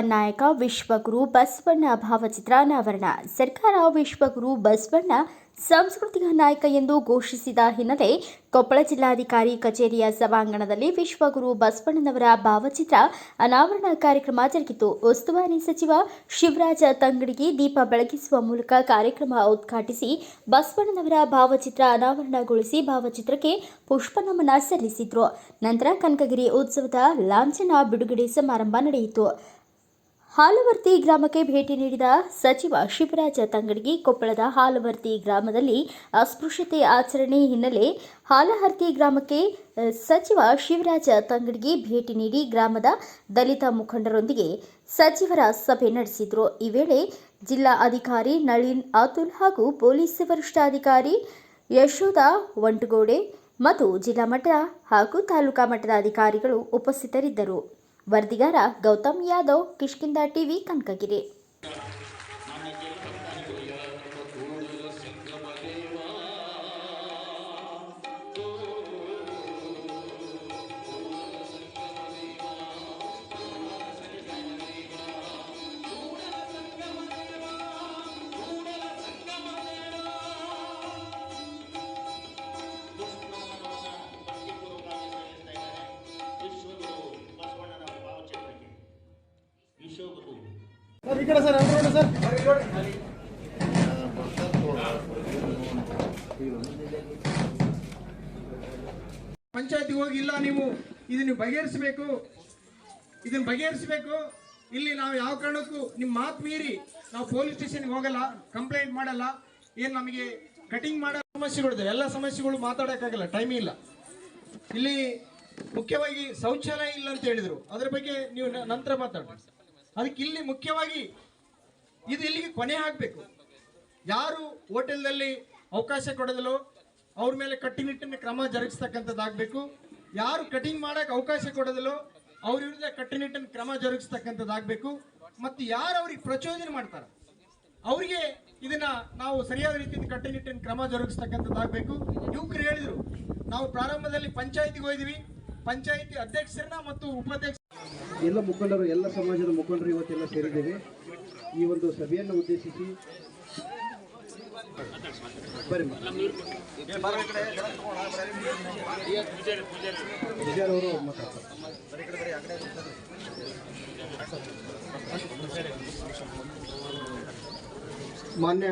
ನಾಯಕ ವಿಶ್ವಗುರು ಬಸವಣ್ಣ ಭಾವಚಿತ್ರ ಅನಾವರಣ. ಸರ್ಕಾರ ವಿಶ್ವಗುರು ಬಸವಣ್ಣ ಸಾಂಸ್ಕೃತಿಕ ನಾಯಕ ಎಂದು ಘೋಷಿಸಿದ ಹಿನ್ನೆಲೆ ಕೊಪ್ಪಳ ಜಿಲ್ಲಾಧಿಕಾರಿ ಕಚೇರಿಯ ಸಭಾಂಗಣದಲ್ಲಿ ವಿಶ್ವಗುರು ಬಸವಣ್ಣನವರ ಭಾವಚಿತ್ರ ಅನಾವರಣ ಕಾರ್ಯಕ್ರಮ ಜರುಗಿತು. ಉಸ್ತುವಾರಿ ಸಚಿವ ಶಿವರಾಜ ತಂಗಡಿಗೆ ದೀಪ ಬೆಳಗಿಸುವ ಮೂಲಕ ಕಾರ್ಯಕ್ರಮ ಉದ್ಘಾಟಿಸಿ ಬಸವಣ್ಣನವರ ಭಾವಚಿತ್ರ ಅನಾವರಣಗೊಳಿಸಿ ಭಾವಚಿತ್ರಕ್ಕೆ ಪುಷ್ಪನಮನ ಸಲ್ಲಿಸಿದ್ರು. ನಂತರ ಕನಕಗಿರಿ ಉತ್ಸವದ ಲಾಂಛನ ಬಿಡುಗಡೆ ಸಮಾರಂಭ ನಡೆಯಿತು. ಹಾಲವರ್ತಿ ಗ್ರಾಮಕ್ಕೆ ಭೇಟಿ ನೀಡಿದ ಸಚಿವ ಶಿವರಾಜ ತಂಗಡಗಿ ಕೊಪ್ಪಳದ ಹಾಲುವರ್ತಿ ಗ್ರಾಮದಲ್ಲಿ ಅಸ್ಪೃಶ್ಯತೆ ಆಚರಣೆ ಹಿನ್ನೆಲೆ ಹಾಲಹರ್ತಿ ಗ್ರಾಮಕ್ಕೆ ಸಚಿವ ಶಿವರಾಜ ತಂಗಡಗಿ ಭೇಟಿ ನೀಡಿ ಗ್ರಾಮದ ದಲಿತ ಮುಖಂಡರೊಂದಿಗೆ ಸಚಿವರ ಸಭೆ ನಡೆಸಿದರು. ಈ ವೇಳೆ ಜಿಲ್ಲಾ ಅಧಿಕಾರಿ ನಳಿನ್ ಅತುಲ್ ಹಾಗೂ ಪೊಲೀಸ್ ವರಿಷ್ಠಾಧಿಕಾರಿ ಯಶೋಧ ವಂಟಗೋಡೆ ಮತ್ತು ಜಿಲ್ಲಾ ಮಟ್ಟ ಹಾಗೂ ತಾಲೂಕಾ ಮಟ್ಟದ ಅಧಿಕಾರಿಗಳು ಉಪಸ್ಥಿತರಿದ್ದರು. ವರದಿಗಾರ ಗೌತಮ್ ಯಾದವ್ ಕಿಷ್ಕಿಂದ ಟಿವಿ ಕನಕಗಿರಿ. ಈ ಕಡೆ ಸರ್ ಸರ್. ಪಂಚಾಯತಿಗೆ ಹೋಗಿ, ಇಲ್ಲ ನೀವು ಇದನ್ನು ಬಗೆಹರಿಸಬೇಕು. ಇದನ್ನ ಬಗೆಹರಿಸಬೇಕು. ಇಲ್ಲಿ ನಾವು ಯಾವ ಕಾರಣಕ್ಕೂ ನಿಮ್ಮ ಮಾತು ಮೀರಿ ನಾವು ಪೊಲೀಸ್ ಸ್ಟೇಷನ್ಗೆ ಹೋಗಲ್ಲ ಕಂಪ್ಲೇಂಟ್ ಮಾಡಲ್ಲ. ಏನು ನಮಗೆ ಕಟಿಂಗ್ ಮಾಡೋ ಸಮಸ್ಯೆಗಳಿದೆ ಎಲ್ಲ ಸಮಸ್ಯೆಗಳು ಮಾತಾಡೋಕ್ಕಾಗಲ್ಲ ಟೈಮ್ ಇಲ್ಲ. ಇಲ್ಲಿ ಮುಖ್ಯವಾಗಿ ಶೌಚಾಲಯ ಇಲ್ಲ ಅಂತ ಹೇಳಿದರು. ಅದ್ರ ಬಗ್ಗೆ ನೀವು ನಂತರ ಮಾತಾಡ್ರಿ ಅದಕ್ಕೆ ಇಲ್ಲಿ ಮುಖ್ಯವಾಗಿ ಇದು ಇಲ್ಲಿಗೆ ಕೊನೆ ಹಾಕಬೇಕು ಯಾರು ಹೋಟೆಲ್ನಲ್ಲಿ ಅವಕಾಶ ಕೊಡೋದಲ್ಲೋ ಅವ್ರ ಮೇಲೆ ಕಟ್ಟುನಿಟ್ಟಿನ ಕ್ರಮ ಜರುಗಿಸ್ತಕ್ಕಂಥದ್ದಾಗಬೇಕು. ಯಾರು ಕಟಿಂಗ್ ಮಾಡೋಕ್ಕೆ ಅವಕಾಶ ಕೊಡೋದಲ್ಲೋ ಅವ್ರ ವಿರುದ್ಧ ಕಟ್ಟುನಿಟ್ಟಿನ ಕ್ರಮ ಜರುಗಿಸ್ತಕ್ಕಂಥದ್ದಾಗಬೇಕು. ಮತ್ತು ಯಾರು ಅವ್ರಿಗೆ ಪ್ರಚೋದನೆ ಮಾಡ್ತಾರೆ, ಅವರಿಗೆ ಇದನ್ನ ನಾವು ಸರಿಯಾದ ರೀತಿಯಿಂದ ಕಟ್ಟುನಿಟ್ಟಿನ ಕ್ರಮ ಜರುಗಿಸ್ತಕ್ಕಂಥದ್ದಾಗಬೇಕು. ಯುವಕರು ಹೇಳಿದ್ರು, ನಾವು ಪ್ರಾರಂಭದಲ್ಲಿ ಪಂಚಾಯತಿಗೆ ಹೋಯ್ದಿವಿ ಪಂಚಾಯತಿ ಅಧ್ಯಕ್ಷರನ್ನ ಮತ್ತು ಉಪಾಧ್ಯಕ್ಷ ಎಲ್ಲ ಮುಖಂಡರು ಎಲ್ಲ ಸಮಾಜದ ಮುಖಂಡರು ಇವತ್ತೆಲ್ಲ ಸೇರಿದ್ದೇವೆ. ಈ ಒಂದು ಸಭೆಯನ್ನು ಉದ್ದೇಶಿಸಿ ಮಾನ್ಯ